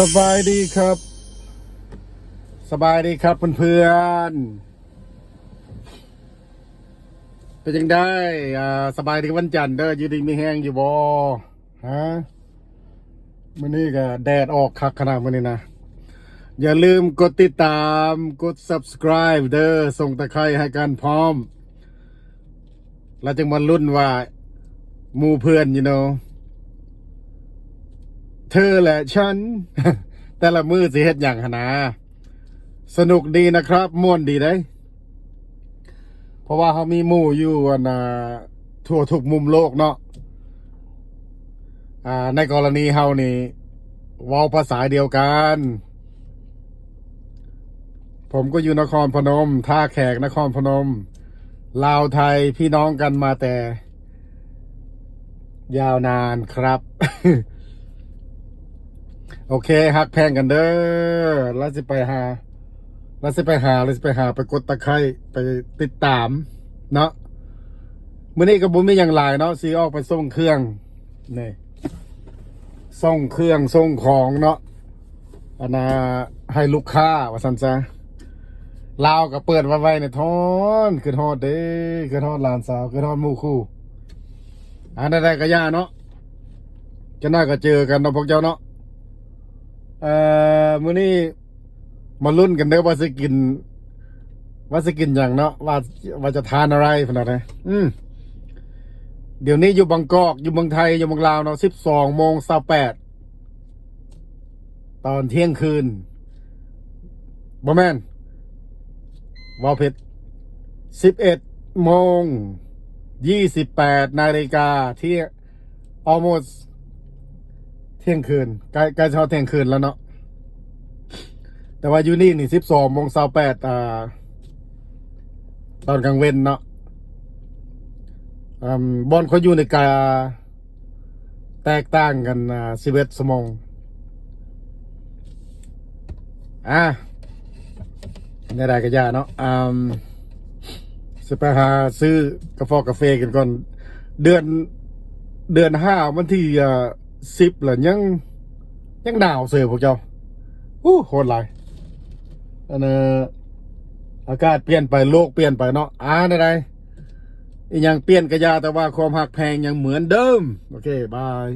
สบายดีครับ สบายดีครับเพื่อนๆเป็นยังได้อ่าสบายดีวันจันทร์เด้ออยู่ดีมีแห้งอยู่บ่ฮะมื้อนี้ก็แดดออกคักขนาดมื้อนี้นะ อย่าลืมกดติดตามกด subscribe เด้อส่งตะไคร้ให้กันพร้อม เราจึงมาลุ้นว่าหมู่เพื่อนยู่ เธอและฉัน แต่ละมือสิเฮ็ดอย่างหนา สนุกดีนะครับ ม่วนดีได้ยเพราะว่าเขามีหมู่อยู่อันะทั่วทุกมุมโลกเนาะอ่า ในกรณีเฮานี่ว้าภาษาเดียวกัน ผมก็อยู่นครพนม ท่าแขกนครพนม ลาวไทยพี่น้องกันมาแต่ ยาวนานครับ โอเคฮักแพงกันเด้อแล้วสิไปหาแล้วสิไปหาแล้วสิไปหาไปกดตะไคร้ไปติดตาม เนาะมื้อนี้ก็บ่มีหยังหลายเนาะสิออกไปส่งเครื่องนี่ส่งเครื่องส่งของเนาะอันน่ะให้ลูกค้าว่าซั่นซะลาวก็เปิดไว้ในทอนคือทอดเด้คือทอดหลานสาวคือทอดมูคู่อันใดๆก็ย่าเนาะจะน่าก็เจอกันเนาะพวกเจ้าเนาะ เอ่อมื้อนี้มาลุ้นกันเด้อว่าสิกิน ว่าสิกินอย่างเนาะว่าว่าจะทานอะไรขนาดไหนอืมเดี๋ยวนี้อยู่บางกอกอยู่เมืองไทยอยู่เมืองลาวเนาะสิบสองโมงสิบแปดตอนเที่ยงคืนบ่แม่นวาวเพชรสิบเอ็ดโมงยี่สิบแปดนาฬิกาที่ almost เที่ยงคืนใกล้ใกล้เช้าเที่ยงคืนแล้วเนาะแต่ว่าอยู่นี่นี่สิบสองโมงเช้าแปดอ่า ตอนกลางเว้นเนาะอบอลเขาอยู่ในกาแตกต่างกันอ่าสิบเอ็ดสมองอะในรายกระยาเนาะอืมจะไปหาซื้อกาแฟกาแฟกันก่อน เดือนเดือนห้าวันที่อ่า สิบละยังยังหนาวเสือพวกเจ้าอู้โหดหลายอันเอออากาศเปลี่ยนไปโลกเปลี่ยนไปเนาะอ่าได้ไดอีกอย่างเปลี่ยนกระยาแต่ว่าความหักแพงยังเหมือนเดิม โอเค บาย